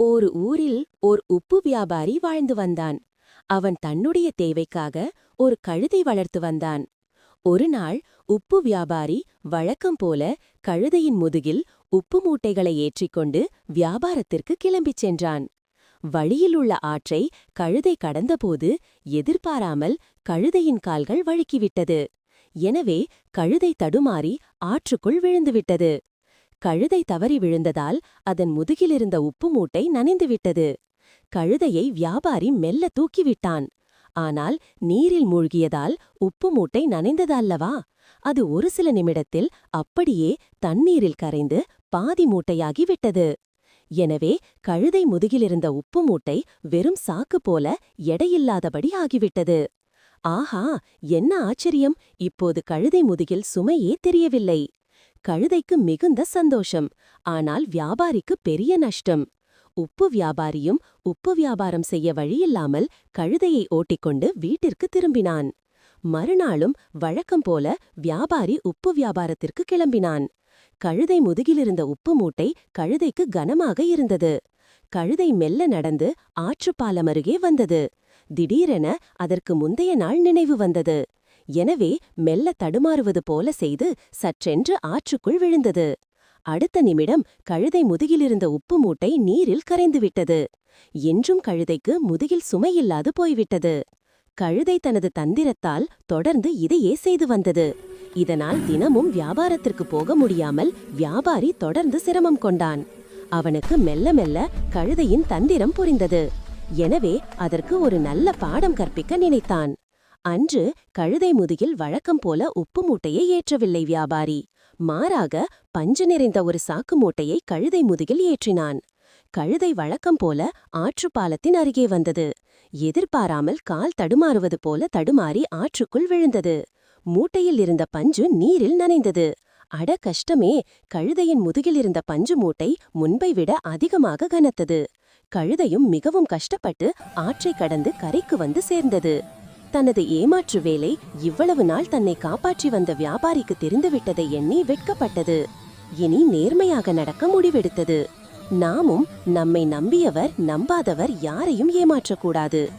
ஒரு ஊரில் ஓர் உப்பு வியாபாரி வாழ்ந்து வந்தான். அவன் தன்னுடைய தேவைக்காக ஒரு கழுதை வளர்த்து வந்தான். ஒரு நாள் உப்பு வியாபாரி வழக்கம் போல கழுதையின் முதுகில் உப்பு மூட்டைகளை ஏற்றிக்கொண்டு வியாபாரத்திற்கு கிளம்பிச் சென்றான். வழியில் உள்ள ஆற்றை கழுதை கடந்தபோது எதிர்பாராமல் கழுதையின் கால்கள் வழுக்கிவிட்டது. எனவே கழுதை தடுமாறி ஆற்றுக்குள் விழுந்துவிட்டது. கழுதை தவறி விழுந்ததால் அதன் முதுகிலிருந்த உப்பு மூட்டை நனைந்துவிட்டது கழுதையை வியாபாரி மெல்ல தூக்கிவிட்டான் ஆனால் நீரில் மூழ்கியதால் உப்பு மூட்டை நனைந்ததல்லவா? அது ஒரு சில நிமிடத்தில் அப்படியே தண்ணீரில் கரைந்து பாதி மூட்டையாகி விட்டது. எனவே கழுதை முதுகிலிருந்த உப்பு மூட்டை வெறும் சாக்கு போல எடையில்லாதபடி ஆகிவிட்டது. ஆஹா! என்ன ஆச்சரியம்! இப்போது கழுதை முதுகில் சுமையே தெரியவில்லை. கழுதைக்கு மிகுந்த சந்தோஷம். ஆனால் வியாபாரிக்கு பெரிய நஷ்டம். உப்பு வியாபாரியும் உப்பு வியாபாரம் செய்ய வழியில்லாமல் கழுதையை ஓட்டிக்கொண்டு வீட்டிற்கு திரும்பினான். மறுநாளும் வழக்கம் போல வியாபாரி உப்பு வியாபாரத்திற்கு கிளம்பினான். கழுதை முதுகிலிருந்த உப்பு மூட்டை கழுதைக்கு கனமாக இருந்தது. கழுதை மெல்ல நடந்து ஆற்றுப்பாலம் அருகே வந்தது. திடீரென அதற்கு முந்தைய நாள் நினைவு வந்தது. எனவே மெல்ல தடுமாறுவது போல செய்து சற்றென்று ஆற்றுக்குள் விழுந்தது. அடுத்த நிமிடம் கழுதை முதுகிலிருந்த உப்பு மூட்டை நீரில் கரைந்துவிட்டது என்றும் கழுதைக்கு முதுகில் சுமையில்லாது போய்விட்டது. கழுதை தனது தந்திரத்தால் தொடர்ந்து இதையே செய்து வந்தது. இதனால் தினமும் வியாபாரத்திற்கு போக முடியாமல் வியாபாரி தொடர்ந்து சிரமம் கொண்டான். அவனுக்கு மெல்ல மெல்ல கழுதையின் தந்திரம் புரிந்தது. எனவே அதற்கு ஒரு நல்ல பாடம் கற்பிக்க நினைத்தான். அன்று கழுதை முதுகில் வழக்கம் போல உப்பு மூட்டையை ஏற்றவில்லை வியாபாரி. மாறாக பஞ்சு நிறைந்த ஒரு சாக்கு மூட்டையை கழுதை முதுகில் ஏற்றினான். கழுதை வழக்கம் போல ஆற்றுப்பாலத்தின் அருகே வந்தது. எதிர்பாராமல் கால் தடுமாறுவது போல தடுமாறி ஆற்றுக்குள் விழுந்தது. மூட்டையில் இருந்த பஞ்சு நீரில் நனைந்தது. அட கஷ்டமே கழுதையின் முதுகில் இருந்த பஞ்சு மூட்டை முன்பை விட அதிகமாக கனத்தது. கழுதையும் மிகவும் கஷ்டப்பட்டு ஆற்றை கடந்து கரைக்கு வந்து சேர்ந்தது. தனது ஏமாற்று வேலை இவ்வளவு நாள் தன்னை காப்பாற்றி வந்த வியாபாரிக்கு தெரிந்துவிட்டதை எண்ணி வெட்கப்பட்டது. இனி நேர்மையாக நடக்க முடிவெடுத்தது. நாமும் நம்மை நம்பியவர் நம்பாதவர் யாரையும் ஏமாற்றக்கூடாது.